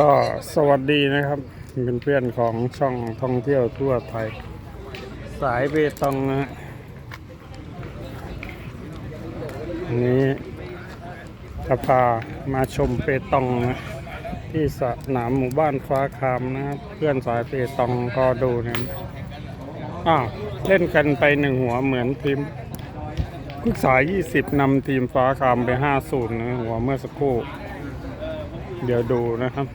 ก็สวัสดีนะครับเป็นเพื่อนของช่องท่องเที่ยวทั่วไทย สายเบตงนะอันนี้จะพามาชมเปตองนะที่สนามหมู่บ้านฟ้าคามนะครับเพื่อนสายเปตองก็ดูนะอ้าวเล่นกันไปหนึ่งหัวเหมือนทีมพึกษา20นำทีมฟ้าคามไป 5-0นะหัวเมื่อสักครู่ เดี๋ยวดูนะครับ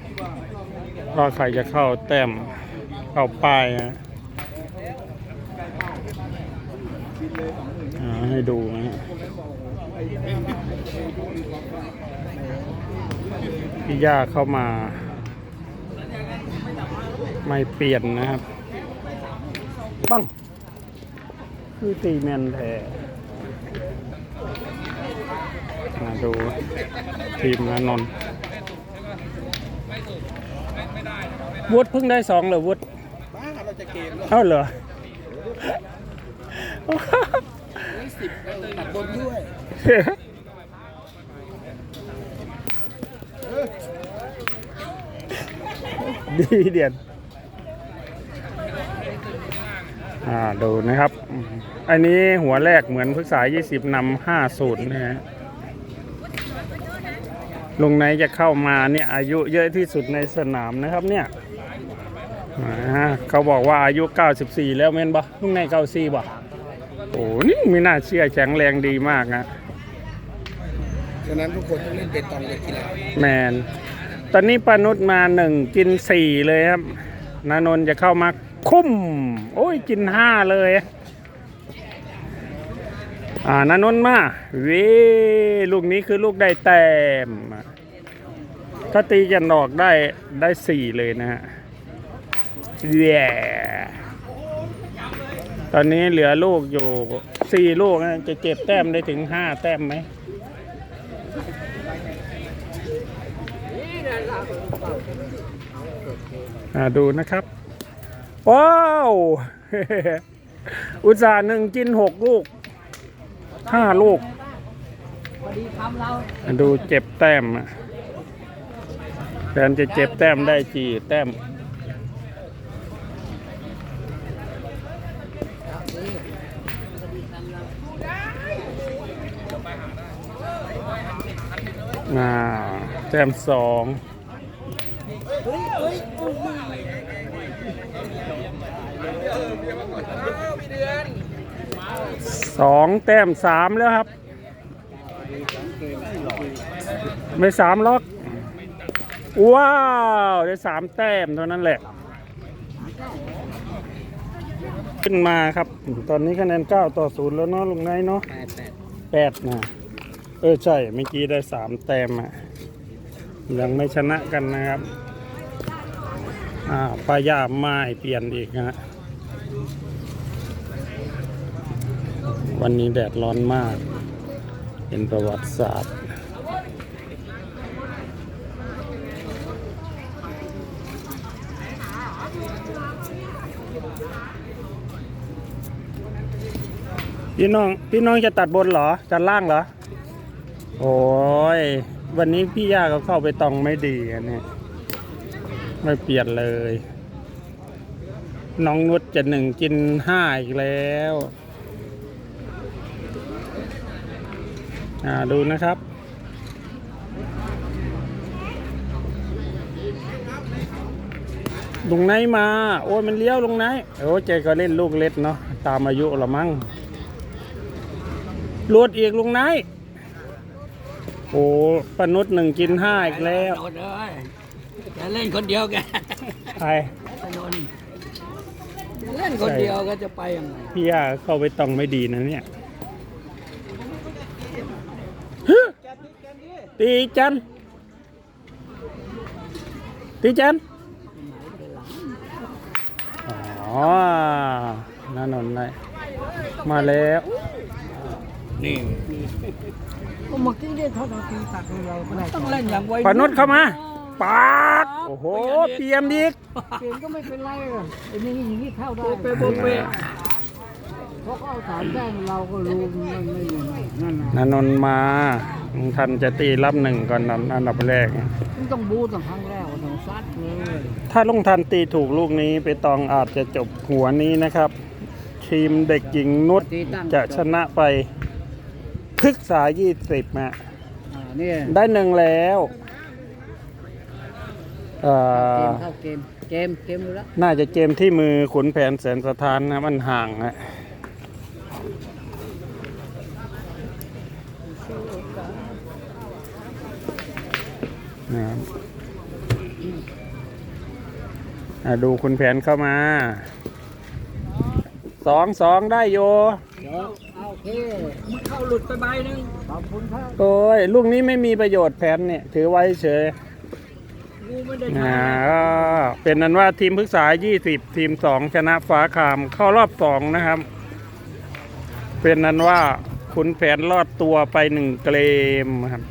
ว่าใครจะเข้าแต้มเข้าป้ายนะให้ดูนะฮะพี่ย่าเข้ามา ไม่เปลี่ยนนะครับปังคือตีแมนแท้มาดูทีมนะนนท์ วุฒเพิ่งได้สองเหรอวุฒบ้าเราจะเกมเอ้าเหรอสิบตัดบนด้วยดีเดียนอ่าดูนะครับ อันนี้หัวแรกเหมือนพึกษา 20นำ50นะฮะ ลุงไหนจะเข้ามาเนี่ยอายุเยอะที่สุดในสนามนะครับเนี่ยอ่าเขาบอกว่าอายุ 94 แล้วเม่นบ่ลุงไหน94บ่โอ้นี่ไม่น่าเชื่อแข็งแรงดีมากนะฉะนั้นทุกคนต้องเล่นเปตองเป็นกีฬาแมนตอนนี้ปานุษมาหนึ่งกินสี่เลยครับ นานนท์จะเข้ามาคุ้ม โอ้ยกินห้าเลย อ่านนนมาเว้ลูกนี้คือลูกได้แต้มถ้าตีจะนดอกได้ได้สี่เลยนะฮะเย้ตอนนี้เหลือลูกอยู่สี่ลูกนะจะเก็บแต้มได้ถึงห้าแต้มไหมอ่าดูนะครับว้าว อุตส่าห์หนึ่งกินหกลูก ห้าลูก ดูเจ็บแต้มแฟนจะเจ็บแต้มได้กี่แต้มอ่าแต้มสอง สองแต้มสามแล้วครับ ไม่สามล็อก ว้าว ได้สามแต้มเท่านั้นแหละ ขึ้นมาครับ ตอนนี้คะแนน9ต่อ0แล้วเนาะลุงไนเนาะแปดแปดนะเออใช่เมื่อกี้ได้สามแต้มอะยังไม่ชนะกันนะครับอ่าปลายาไม้เปลี่ยนอีกนะ วันนี้แดดร้อนมาก เป็นประวัติศาสตร์ พี่น้อง พี่น้องจะตัดบนเหรอ ตัดล่างเหรอ โอ้ย วันนี้พี่ย่าก็เข้าไปตองไม่ดีอันนี้ไม่เปลี่ยนเลย น้องนุชจะหนึ่งกินห้าอีกแล้ว อ่าดูนะครับลุงไนท์มา โอ้ยมันเลี้ยวลุงไนท์โอ้ยเจก็เล่นลูกเล็กเนาะตามอายุละมั้งหลุดอีกลุงไนท์โอ้ปนุษย์หนึ่งกินห้าอีกแล้วโดนเลยจะเล่นคนเดียวแกใครถนนจะเล่นคนเดียวก็จะไปยังไงพี่ย่าเข้าไปตองไม่ดีนะเนี่ย ตีจันตีจันอ๋อนั่นนนเลยมาแล้วนี่ก็เมื่อกี้ได้เท่าตีตัดเราก็ได้ต้องเล่นอย่างไวปานุษเข้ามาปาดโอ้โหเปลี่ยนอีกเปลี่ยนก็ไม่เป็นไรอะไอ้นี่อย่างนี้เข้าได้โปเปโปเปเพราะเขาเอาสามแต้มเราก็รู้มันไม่ยังไงนั่นนะนานน ท์มาทันจะตีรับหนึ่งก่อนนำอันดับแรก มันต้องบูตั้งครั้งแรกว่าต้องซัดเลยถ้าลุงทันตีถูกลูกนี้ไปตองอาจจะจบหัวนี้นะครับ ทีมเด็กหญิงนุชตีตั้งจะชนะไปพฤกษา20นะอ่าเนี่ยได้หนึ่งแล้วเอ่เกอมเข้าเกม เกม เกมอยู่แล้วน่าจะเกมที่มือขุนแผนแสนสถานนะมันห่างอะ นะครับอะดูคุณแผนเข้ามา สองสองได้โยเดี๋ยวเอาโอเคมันเข้าหลุดไปใบหนึ่งขอบคุณครับโอ้ยลูกนี้ไม่มีประโยชน์แผนเนี่ย ถือไว้เฉยกูไม่ได้อ่าทำก็เป็นนั้นว่าทีมพฤกษา 20 ทีม 2 ชนะฟ้าคามเข้ารอบ 2 นะครับ เป็นนั้นว่า คุณแผนรอดตัวไปหนึ่งเกมครับ